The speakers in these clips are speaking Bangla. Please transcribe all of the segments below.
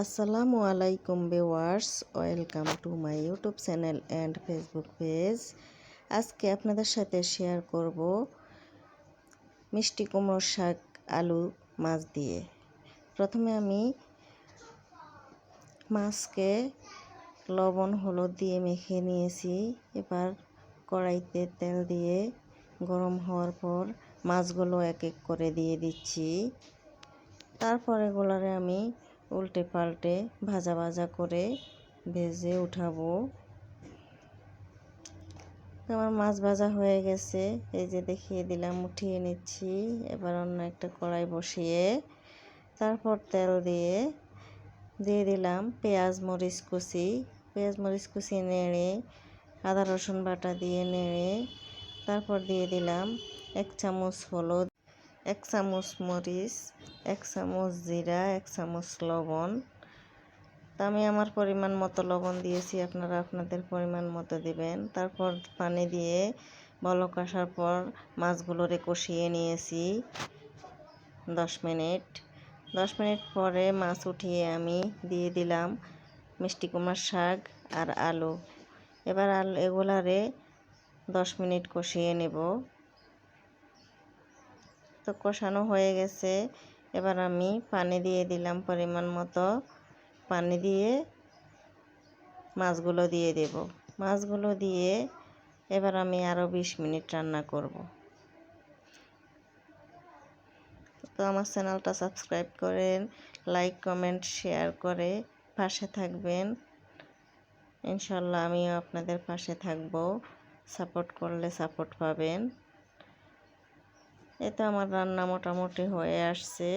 আসসালামু আলাইকুম viewers, welcome to my YouTube channel and Facebook page. আজকে আপনাদের সাথে শেয়ার করব মিষ্টি কুমড়ো শাক, আলু, মাছ দিয়ে। প্রথমে আমি মাছকে লবণ, হলুদ দিয়ে মেখে নিয়েছি। এবার কড়াইতে তেল দিয়ে গরম হওয়ার পর মাছগুলো এক এক করে দিয়ে দিচ্ছি। তারপর এগুলোরে আমি উল্টে পাল্টে ভাজা ভাজা করে ভেজে উঠাবো। আমার মাছ ভাজা হয়ে গেছে। এই যে দেখিয়ে দিলাম, উঠিয়ে নিচ্ছি। এবার অন্য একটা কড়াই বসিয়ে তারপর তেল দিয়ে দিয়ে দিলাম পেঁয়াজ, মরিচ কুচি। পেঁয়াজ, মরিচ কুচি নেড়ে, আদা, রসুন বাটা দিয়ে নেড়ে, তারপর দিয়ে দিলাম এক চামচ হলুদ এক চামচ মরিচ, এক চামচ জিরা, এক চামচ লবণ। তা আমি আমার পরিমাণ মতো লবণ দিয়েছি, আপনারা আপনাদের পরিমাণ মতো দিবেন। তারপর পানি দিয়ে বলক আসার পর মাছগুলোরে কষিয়ে নিয়েছি দশ মিনিট। দশ মিনিট পরে মাছ উঠিয়ে আমি দিয়ে দিলাম মিষ্টি কুমার শাক আর আলু। এবার আলু, এগুলারে দশ মিনিট কষিয়ে নেব। তো কষানো হয়ে গেছে। এবার আমি পানি দিয়ে দিলাম পরিমাণ মতো। পানি দিয়ে মাছগুলো দিয়ে দেব। মাছগুলো দিয়ে এবার আমি আরও বিশ মিনিট রান্না করব। তো আমার চ্যানেলটা সাবস্ক্রাইব করেন, লাইক, কমেন্ট, শেয়ার করে পাশে থাকবেন। ইনশাল্লাহ আমিও আপনাদের পাশে থাকব। সাপোর্ট করলে সাপোর্ট পাবেন। এতে আমার রান্না মোটামুটি হয়ে আসছে।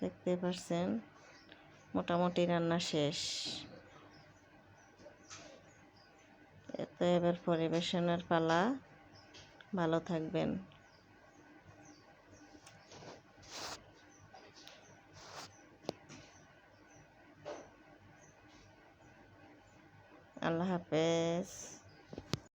দেখতে পাচ্ছেন মোটামুটি রান্না শেষ। এত এবার পরিবেশনের পালা। ভালো থাকবেন। আল্লাহ হাফেজ।